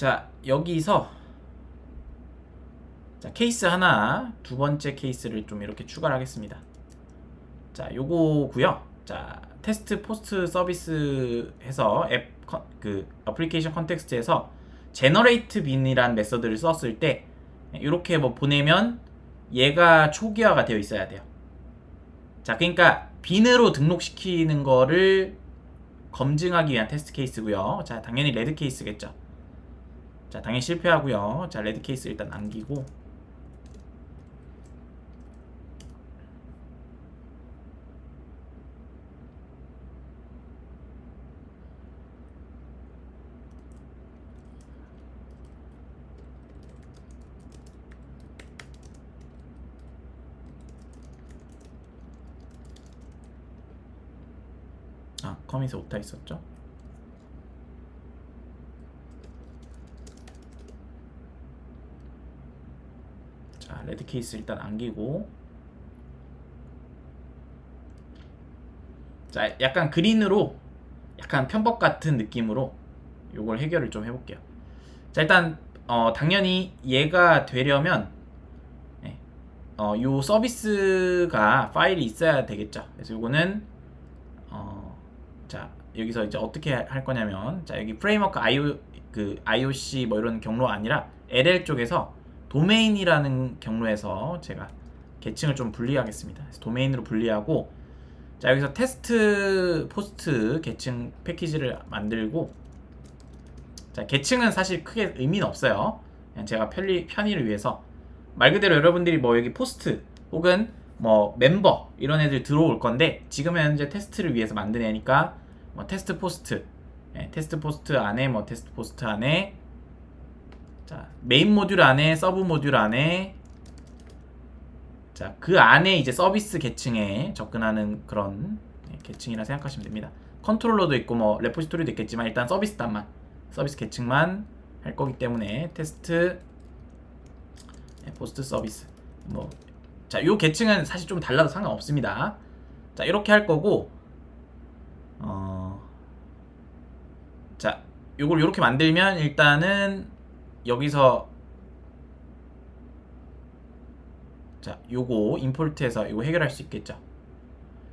자 여기서 자 케이스 하나 두 번째 케이스를 좀 이렇게 추가를 하겠습니다. 자 요거고요. 자 테스트 포스트 서비스 해서 앱 그 어플리케이션 컨텍스트에서 제너레이트 빈이라는 메서드를 썼을 때 이렇게 뭐 보내면 얘가 초기화가 되어 있어야 돼요. 자 그러니까 빈으로 등록시키는 거를 검증하기 위한 테스트 케이스고요. 자 당연히 레드 케이스겠죠 자 당연히 실패하고요. 자 레드 케이스 일단 남기고. 아 컴에서 오타 있었죠 자 레드 케이스 일단 안기고. 자 약간 그린으로 약간 편법 같은 느낌으로 요걸 해결을 좀 해볼게요. 자 일단 어 당연히 얘가 되려면 네, 어, 요 서비스가 파일이 있어야 되겠죠. 그래서 요거는 어, 자 여기서 이제 어떻게 할 거냐면 자 여기 프레임워크 IO 그 IOC 뭐 이런 경로가 아니라 LL 쪽에서 도메인이라는 경로에서 제가 계층을 좀 분리하겠습니다. 도메인으로 분리하고 자 여기서 테스트 포스트 계층 패키지를 만들고 자 계층은 사실 크게 의미는 없어요. 그냥 제가 편리 편의를 위해서 말 그대로 여러분들이 뭐 여기 포스트 혹은 뭐 멤버 이런 애들 들어올 건데 지금 현재 테스트를 위해서 만든 애니까 뭐 테스트 포스트 예, 테스트 포스트 안에 뭐 테스트 포스트 안에 자 메인 모듈 안에 서브 모듈 안에 자 그 안에 이제 서비스 계층에 접근하는 그런 예, 계층이라 생각하시면 됩니다 컨트롤러도 있고 뭐 레포지토리도 있겠지만 일단 서비스 단만 서비스 계층만 할 거기 때문에 테스트 예, 포스트 서비스 뭐 자, 요 계층은 사실 좀 달라도 상관없습니다. 자, 이렇게 할 거고, 어, 자, 요걸 이렇게 만들면 일단은 여기서 자, 요거 임포트해서 이거 해결할 수 있겠죠.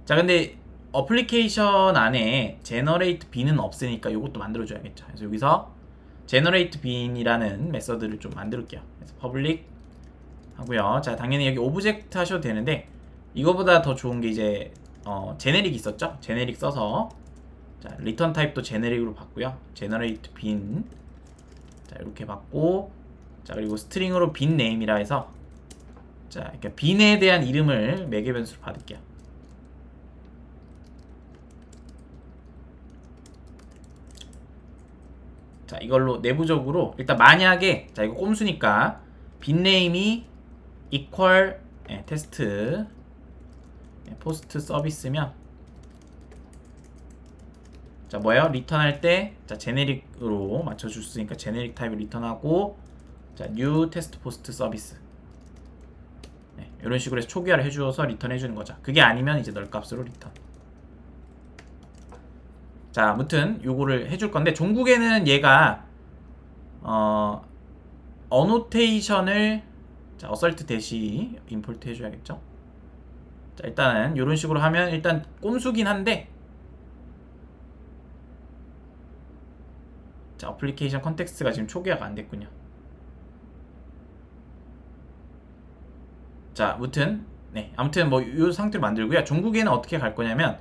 자, 근데 어플리케이션 안에 제너레이트 빈은 없으니까 요것도 만들어 줘야겠죠. 그래서 여기서 제너레이트 빈이라는 메서드를 좀 만들게요. 그래서 퍼블릭 하고요. 자, 당연히 여기 오브젝트 하셔도 되는데 이거보다 더 좋은 게 이제 어, 제네릭 있었죠? 제네릭 써서 자, 리턴 타입도 제네릭으로 받고요. 제너레이트 빈. 자, 이렇게 받고 자, 그리고 스트링으로 빈 네임이라 해서 자, 그러니까 빈에 대한 이름을 매개 변수로 받을게요. 자, 이걸로 내부적으로 일단 만약에 자, 이거 꼼수니까 빈 네임이 equal 예, 테스트 예, 포스트 서비스면 자 뭐예요? 리턴할 때 자 제네릭으로 맞춰줄 수 있으니까 제네릭 타입을 리턴하고 자뉴 테스트 포스트 서비스. 네, 이런 식으로 해서 초기화를 해주어서 리턴해주는 거죠. 그게 아니면 이제 널 값으로 리턴. 자 아무튼 요거를 해줄 건데 종국에는 얘가 어 어노테이션을 자 어설트 대시 임포트 해줘야겠죠? 자 일단은 이런 식으로 하면 일단 꼼수긴 한데 자 어플리케이션 컨텍스트가 지금 초기화가 안 됐군요. 자 아무튼 네 아무튼 뭐 이 상태로 만들고요. 종국에는 어떻게 갈 거냐면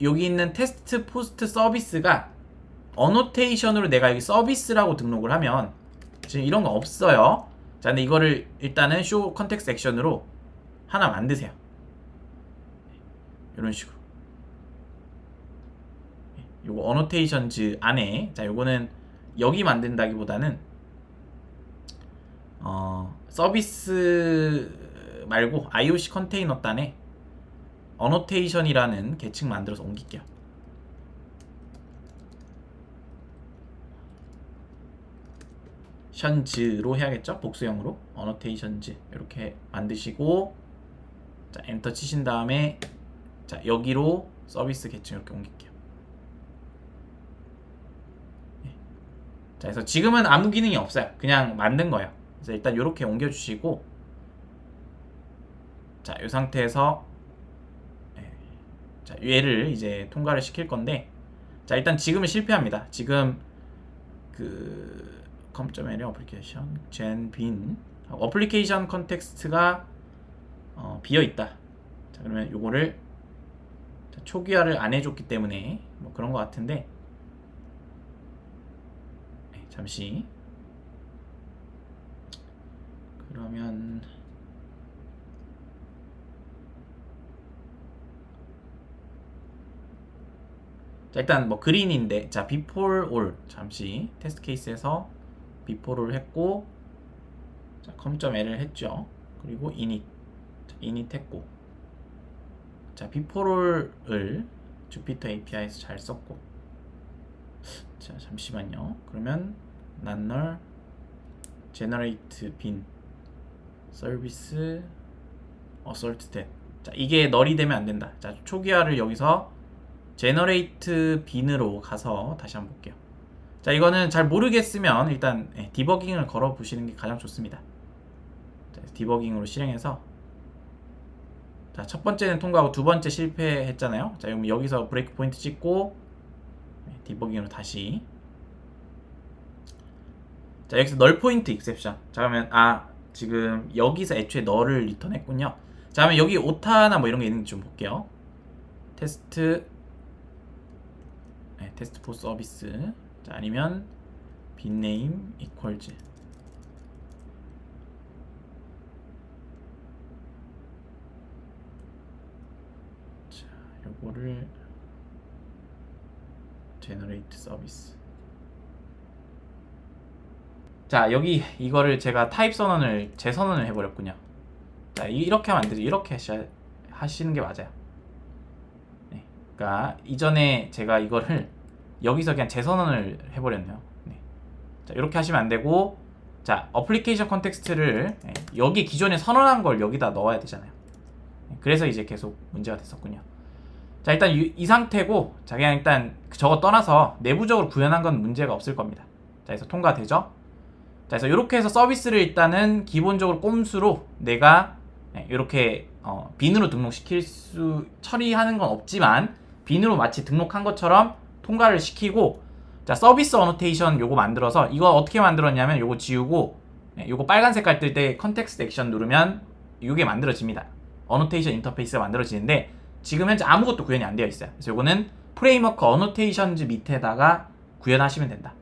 여기 있는 테스트 포스트 서비스가 어노테이션으로 내가 여기 서비스라고 등록을 하면 지금 이런 거 없어요. 자 근데 이거를 일단은 쇼 컨텍스트 액션으로 하나 만드세요. 이런 식으로. 요거 어노테이션즈 안에 자 요거는 여기 만든다기보다는 어 서비스 말고 IOC 컨테이너 단에 어노테이션이라는 계층 만들어서 옮길게요. 션즈로 해야겠죠? 복수형으로? 어노테이션즈 이렇게 만드시고 자 엔터 치신 다음에 자 여기로 서비스 계층 이렇게 옮길게요 자, 그래서 지금은 아무 기능이 없어요. 그냥 만든 거예요. 그래서 일단 이렇게 옮겨주시고, 자, 이 상태에서 예, 자, 얘를 이제 통과를 시킬 건데, 자, 일단 지금은 실패합니다. 지금 그 com.l 어플리케이션 genbin 어플리케이션 컨텍스트가 어, 비어 있다. 자, 그러면 요거를 자, 초기화를 안 해줬기 때문에 뭐 그런 것 같은데 네, 잠시. 그러면 자 일단 뭐 그린인데 자 before all 잠시 테스트 케이스에서 before all 했고 자 com.l을 했죠. 그리고 init 했고. 자 before all을 주피터 API에서 잘 썼고. 자 잠시만요. 그러면 nanner generate bin service assert that 자 이게 널이 되면 안 된다 자 초기화를 여기서 제너레이트 빈으로 가서 다시 한번 볼게요. 자, 이거는 잘 모르겠으면 일단 예, 디버깅을 걸어 보시는 게 가장 좋습니다. 자, 디버깅으로 실행해서 자, 첫 번째는 통과하고 두 번째 실패했잖아요. 자, 그럼 여기서 브레이크 포인트 찍고 예, 디버깅으로 다시 자, 여기서 널 포인트 익셉션. 자, 그러면 아, 지금 여기서 애초에 널을 리턴했군요. 자, 그러면 여기 오타나 뭐 이런 게 있는지 좀 볼게요. 테스트 네, 테스트 포 서비스 자, 아니면 빈네임 이퀄즈 자, 요거를 제너레이트 서비스 자, 여기 이거를 제가 타입 선언을 재선언을 해 버렸군요. 자, 이- 이렇게 하면 안 되죠. 이렇게 하셔, 하시는 게 맞아요. 네. 그러니까 이전에 제가 이거를 여기서 그냥 재선언을 해버렸네요. 네. 자 이렇게 하시면 안 되고 자 어플리케이션 컨텍스트를 네, 여기 기존에 선언한 걸 여기다 넣어야 되잖아요. 네, 그래서 이제 계속 문제가 됐었군요. 자 일단 이, 이 상태고 자 그냥 일단 저거 떠나서 내부적으로 구현한 건 문제가 없을 겁니다. 자 그래서 통과되죠. 자 그래서 이렇게 해서 서비스를 일단은 기본적으로 꼼수로 내가 네, 이렇게 어, 빈으로 등록시킬 수 처리하는 건 없지만 빈으로 마치 등록한 것처럼 통과를 시키고 자 서비스 어노테이션 요거 만들어서 이거 어떻게 만들었냐면 요거 지우고 네, 요거 빨간 색깔 뜰 때 컨텍스트 액션 누르면 요게 만들어집니다. 어노테이션 인터페이스가 만들어지는데 지금 현재 아무것도 구현이 안 되어 있어요. 그래서 요거는 프레임워크 어노테이션즈 밑에다가 구현하시면 된다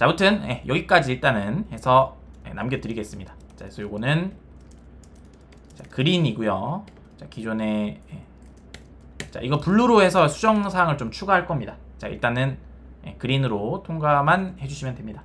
자 아무튼 예, 여기까지 일단은 해서 예, 남겨드리겠습니다 자 그래서 요거는 자, 그린이고요 자 기존에 예, 자 이거 블루로 해서 수정 사항을 좀 추가할 겁니다. 자 일단은 예, 그린으로 통과만 해주시면 됩니다.